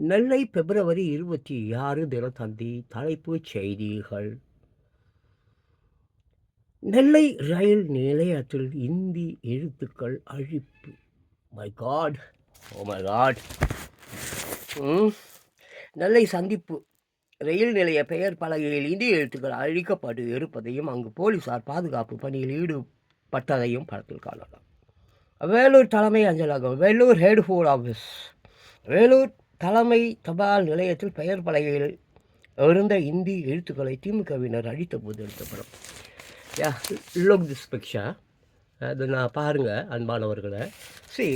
நெல்லை பிப்ரவரி இருபத்தி ஆறு தினத்தந்தி தலைப்புச் செய்திகள். நெல்லை ரயில் நிலையத்தில் இந்தி எழுத்துக்கள் அழிப்பு. My God oh my. God Nellai சந்திப்பு. ரயில் நிலைய பெயர் பலகையில் இந்தி எழுத்துக்கள் அழிக்கப்பட்டு இருப்பதையும் அங்கு போலீசார் பாதுகாப்பு பணியில் ஈடுபட்டதையும் படத்தில் காணலாம். வேலூர் தலைமை அஞ்சலகம் Vellore head four office. Vellore தலைமை தபால் நிலையத்தில் பெயர் பலகையில் இருந்த இந்தி எழுத்துக்களை திமுகவினர் அழித்த போது எடுத்த படம். யா லுக் திஸ் பிக்சர் அது நான் பாருங்கள் அன்பானவர்களை. சரி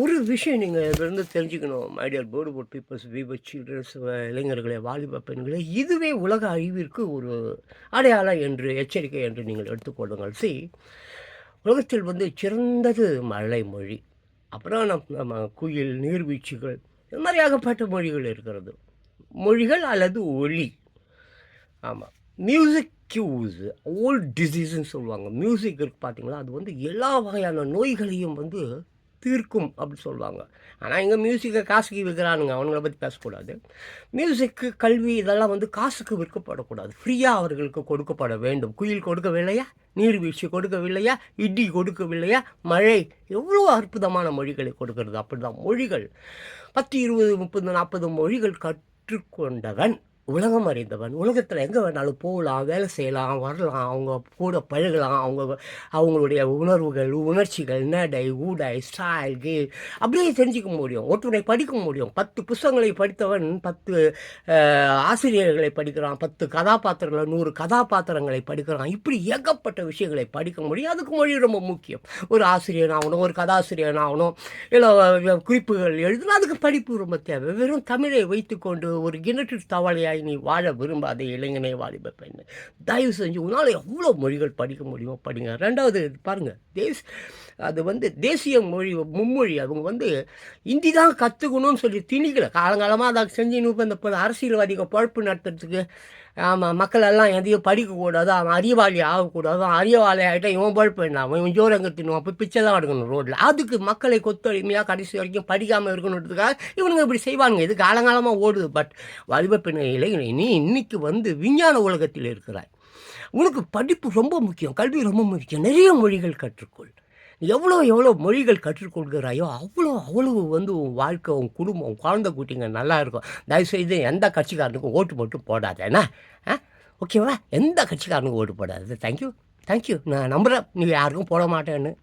ஒரு விஷயம் நீங்கள் இதிலிருந்து தெரிஞ்சுக்கணும் ideal board port peoples weaver childrens இளைஞர்களே வாலிப பெண்களே இதுவே உலக அழிவிற்கு ஒரு அடையாளம் என்று எச்சரிக்கை என்று நீங்கள் எடுத்துக்கொள்ளுங்கள் சி உலகத்தில் வந்து சிறந்தது மழை மொழி அப்புறம் நம்ம குயில் நீர்வீழ்ச்சிகள் இது மாதிரி ஏகப்பட்ட மொழிகள் இருக்கிறது. மொழிகள் அல்லது ஒலி. ஆமாம் மியூசிக் கியூஸ் ஓல்ட் டிசீஸ்ன்னு சொல்லுவாங்க. மியூசிக் இருக்குது பார்த்தீங்களா அது வந்து எல்லா வகையான நோய்களையும் வந்து தீர்க்கும் அப்படின்னு சொல்லுவாங்க. ஆனால் இங்கே மியூசிக்கை காசுக்கு விற்கிறானுங்க. அவங்கள பற்றி பேசக்கூடாது. மியூசிக்கு கல்வி இதெல்லாம் வந்து காசுக்கு விற்கப்படக்கூடாது. ஃப்ரீயாக அவர்களுக்கு கொடுக்கப்பட வேண்டும். குயில் கொடுக்கவில்லையா? நீர்வீழ்ச்சி கொடுக்கவில்லையா? இடி கொடுக்கவில்லையா? மழை. எவ்வளோ அற்புதமான மொழிகளை கொடுக்கறது அப்படிதான். மொழிகள். பத்து இருபது முப்பது நாற்பது மொழிகள் கற்றுக்கொண்டவன். உலகம் அறிந்தவன். உலகத்தில் எங்கே வேணாலும் போகலாம் வேலை செய்யலாம் வரலாம் அவங்க கூட பழகலாம் அவங்க அவங்களுடைய உணர்வுகள் உணர்ச்சிகள் நடை ஊடை ஸ்டைல் கே அப்படியே தெரிஞ்சுக்க முடியும். ஒற்றுமை படிக்க முடியும். பத்து புஸ்தகங்களை படித்தவன் பத்து ஆசிரியர்களை படிக்கிறான் பத்து கதாபாத்திரங்களை நூறு கதாபாத்திரங்களை படிக்கிறான். இப்படி ஏகப்பட்ட விஷயங்களை படிக்க முடியும். அதுக்கு மொழி ரொம்ப முக்கியம். ஒரு ஆசிரியன் ஆகணும் ஒரு கதாசிரியன் ஆகணும் இல்லை குறிப்புகள் எழுதுனா அதுக்கு படிப்பு ரொம்ப தேவை. வெறும் தமிழை வைத்துக்கொண்டு ஒரு கிணற்று தவளையாய் நீ வாழ விரும்பாத இளைஞனே வாலிப பெண்ணு. தயவு செஞ்சு உன்னால் எவ்வளோ மொழிகள் படிக்க முடியுமோ படிங்க. ரெண்டாவது பாருங்கள் தேஸ் அது வந்து தேசிய மொழி மும்மொழி. அவங்க வந்து இந்தி தான் கற்றுக்கணும்னு சொல்லி திணிக்கல. காலங்காலமாக அதை செஞ்சு இப்போ இந்த அரசியல்வாதிகள் பழப்பு நடத்துறதுக்கு ஆமாம் மக்கள் எல்லாம் எதையும் படிக்கக்கூடாது அவன் அறிவாளி ஆகக்கூடாது அவன் அறிவாளி ஆகிட்டா இவன் பழப்பு என்ன? அவன் ஜோரங்க தின்னுவான் போய் பிச்சை தான் எடுக்கணும் ரோட்டில் அதுக்கு மக்களை கொத்தொழிமையாக கடைசி வரைக்கும் படிக்காமல் இருக்கணுன்றதுக்காக இவனுங்க இப்படி செய்வாங்க இது காலங்காலமாக ஓடுது. பட் வாலிப பெண்ணிலை நீ இன்னைக்கு வந்து விஞ்ஞான உலகத்தில் இருக்கிறாய். உனக்கு படிப்பு ரொம்ப முக்கியம் கல்வி ரொம்ப முக்கியம். நிறைய மொழிகள் கற்றுக்கொள். எவ்வளோ எவ்வளோ மொழிகள் கற்றுக்கொள்கிறாயோ அவ்வளோ அவ்வளோ வந்து உன் வாழ்க்கை உன் குடும்பம் உன் குழந்தை குட்டிங்க நல்லா இருக்கும். தயவுசெய்து எந்த கட்சிக்காரனுக்கும் ஓட்டு மட்டும் போடாத. என்ன? ஆ? ஓகேவா? எந்த கட்சிக்காரனுக்கும் ஓட்டு போடாது. தேங்க்யூ தேங்க்யூ நான் நம்புகிறேன் நீ யாருக்கும் போட மாட்டேன்னு.